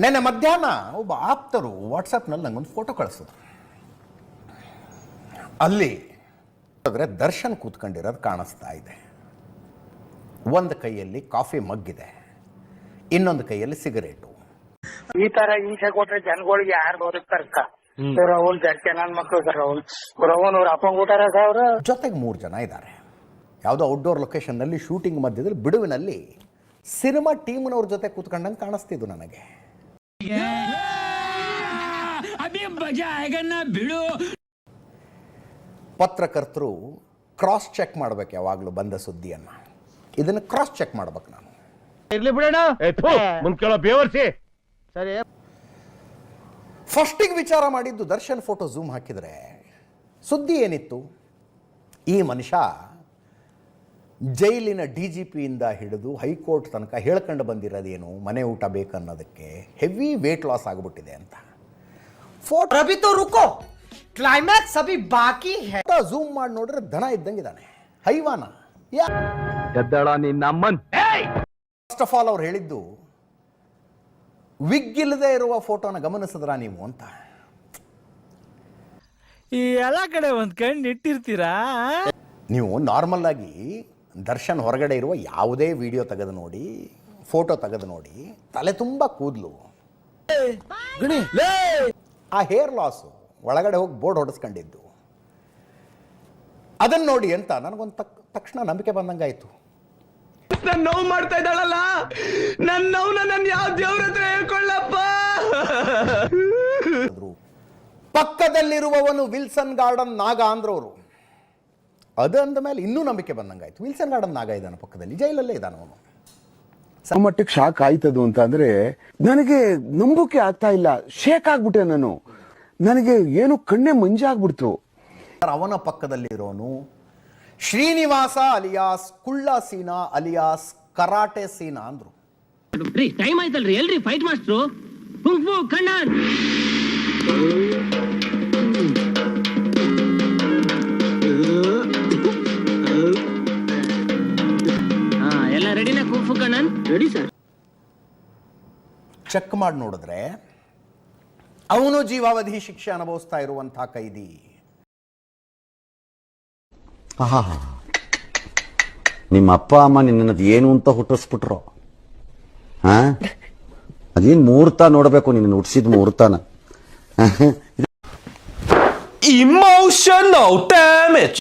ನೆನ್ನೆ ಮಧ್ಯಾಹ್ನ ಒಬ್ಬ ಆಪ್ತರು ವಾಟ್ಸಪ್ನಲ್ಲಿ ನಂಗೊಂದು ಫೋಟೋ ಕಳಿಸಿದ್ರು. ಅಲ್ಲಿ ಆದರೆ ದರ್ಶನ್ ಕೂತ್ಕೊಂಡಿರೋದು ಕಾಣಿಸ್ತಾ ಇದೆ. ಒಂದು ಕೈಯಲ್ಲಿ ಕಾಫಿ ಮಗ್ಗಿದೆ ಇನ್ನೊಂದು ಕೈಯಲ್ಲಿ ಸಿಗರೇಟು. ಈ ತರ ಹಿಂಸೆ ಕೊಟ್ರೆ ಜನಗಳಿಗೆ ಯಾರು ಬರುತ್ತರ್ಕ ರಾಹುಲ್ ಜಡ್ಕೆ ನನ್ ಮಕ್ಳು ಸರ್ ರಾಹುಲ್ ರಾಹುಲ್ ಅವ್ರ ಅಪ್ಪಂಗ್ ಊಟಾರ ಅವ್ರ? ಜೊತೆಗೆ ಮೂರು ಜನ ಇದ್ದಾರೆ ಯಾವುದೋ ಔಟ್ಡೋರ್ ಲೊಕೇಶನ್ನಲ್ಲಿ ಶೂಟಿಂಗ್ ಮಧ್ಯದಲ್ಲಿ ಬಿಡುವಿನಲ್ಲಿ ಸಿನಿಮಾ ಟೀಮ್ನವ್ರ ಜೊತೆ ಕೂತ್ಕೊಂಡಂಗೆ ಕಾಣಿಸ್ತಿದ್ದು ನನಗೆ. ಪತ್ರಕರ್ತರು ಕ್ರಾಸ್ ಚೆಕ್ ಮಾಡ್ಬೇಕು ಯಾವಾಗಲೂ ಬಂದ ಸುದ್ದಿಯನ್ನ. ಇದನ್ನು ಕ್ರಾಸ್ ಚೆಕ್ ಮಾಡ್ಬೇಕು ನಾನು. ಇರ್ಲಿ ಬಿಡೋಣ ಬೇವರ್ಸಿ. ಸರಿ. ಫಸ್ಟಿಗೆ ವಿಚಾರ ಮಾಡಿದ್ದು ದರ್ಶನ್ ಫೋಟೋ ಝೂಮ್ ಹಾಕಿದ್ರೆ ಸುದ್ದಿ ಏನಿತ್ತು? ಈ ಮನುಷ್ಯ ಜೈಲಿನ ಡಿ ಜಿ ಪಿಯಿಂದ ಹಿಡಿದು ಹೈಕೋರ್ಟ್ ತನಕ ಹೇಳ್ಕೊಂಡು ಬಂದಿರೋದೇನು? ಮನೆ ಊಟ ಬೇಕನ್ನೋದಕ್ಕೆ ಹೆವಿ ವೇಟ್ ಲಾಸ್ ಆಗಿಬಿಟ್ಟಿದೆ ಅಂತ. ಫೋಟೋ ರವಿ ತೋ ರುಕೋ. ಕ್ಲೈಮ್ಯಾಕ್ಸ್ ಅಭಿ ಬಾಕಿ ಹೇ. ಝೂಮ್ ಮಾಡಿ ನೋಡಿದ್ರೆ ದನ ಇದ್ದಂಗಿದ್ದಾನೆ ಹೈವಾನ. ಗದ್ದಾಳ ನಿನ್ನ ಅಮ್ಮನ್ ಫಸ್ಟ್ ಆಫ್ ಆಲ್ ಅವ್ರು ಹೇಳಿದ್ದು ವಿಗ್ಗಿಲ್ಲದೆ ಇರುವ ಫೋಟೋನ ಗಮನಿಸಿದ್ರ ನೀವು ಅಂತ. ಈ ಎಲ್ಲ ಕಡೆ ಒಂದ್ ಕಣ್ಣು ಇಟ್ಟಿರ್ತೀರಾ? ನೀವು ನಾರ್ಮಲ್ ಆಗಿ ದರ್ಶನ್ ಹೊರಗಡೆ ಇರುವ ಯಾವುದೇ ವಿಡಿಯೋ ತೆಗೆದು ನೋಡಿ ಫೋಟೋ ತೆಗೆದು ನೋಡಿ ತಲೆ ತುಂಬ ಕೂದಲು. ಆ ಹೇರ್ ಲಾಸು ಒಳಗಡೆ ಹೋಗಿ ಬೋರ್ಡ್ ಹೊಡೆಸ್ಕೊಂಡಿದ್ದು. ಅದನ್ನು ನೋಡಿ ಅಂತ ನನಗೊಂದು ತಕ್ ತಕ್ಷಣ ನಂಬಿಕೆ ಬಂದಂಗಾಯ್ತು. ನನ್ನ ನೋವು ಮಾಡ್ತಾ ಇದ್ದಾಳಲ್ಲ? ನನ್ನ ನೋವು ನನ್ನ ಯಾವ ದೇವ್ರ ಹತ್ರ ಹೇಳ್ಕೊಳ್ಳಪ್ಪ. ಪಕ್ಕದಲ್ಲಿರುವವನು ವಿಲ್ಸನ್ ಗಾರ್ಡನ್ ನಾಗ ಅಂದ್ರವರು. ಅದು ಅಂದ ಮೇಲೆ ಇನ್ನೂ ನಂಬಿಕೆ ಬಂದಂಗಾಯ್ತು. ವಿಲ್ಸನ್ ಗಾರ್ಡನ್ ನಾಗ ಇದ್ದಾನೆ ಪಕ್ಕದಲ್ಲಿ. ಜೈಲಲ್ಲೇ ಇದ್ದಾನೆ ಅವನು. ಆ ಮಟ್ಟಕ್ಕೆ ಶಾಕ್ ಆಯ್ತದು ಅಂತ ಅಂದ್ರೆ ನನಗೆ ನಂಬಿಕೆ ಆಗ್ತಾ ಇಲ್ಲ. ಶೇಕ್ ಆಗ್ಬಿಟ್ಟೆ ನಾನು. ನನಗೆ ಏನು ಕಣ್ಣೆ ಮಂಜಾಗ್ಬಿಡ್ತು. ಅವನ ಪಕ್ಕದಲ್ಲಿರೋನು ಶ್ರೀನಿವಾಸ ಅಲಿಯಾಸ್ ಕುಳ್ಳ ಸೀನಾ ಅಲಿಯಾಸ್ ಕರಾಟೆ ಸೀನಾ ಅಂದ್ರು. ರೀ ಟೈಮ್ ಆಯ್ತಲ್ರಿ. ಎಲ್ರಿ ಫೈಟ್ ಮಾಸ್ಟ್ರು ಕುಂಕು ಕಣ್ಣನ್ ರೆಡಿ ಸರ್ ಚೆಕ್ ಮಾಡಿ ನೋಡಿದ್ರೆ ಅವನು ಜೀವಾವಧಿ ಶಿಕ್ಷೆ ಅನುಭವಿಸ್ತಾ ಇರುವಂತಹ ಕೈದಿ. ನಿಮ್ಮ ಅಪ್ಪ ಅಮ್ಮ ನಿನ್ನದು ಏನು ಅಂತ ಹುಟ್ಟಿಸ್ಬಿಟ್ರು? ಹಾ? ಅದೇನ್ ಮುಹೂರ್ತ ನೋಡಬೇಕು ನಿನ್ನ ಹುಟ್ಟಿಸಿದ ಮುಹೂರ್ತನ ಇಮೋಷನ್ damage.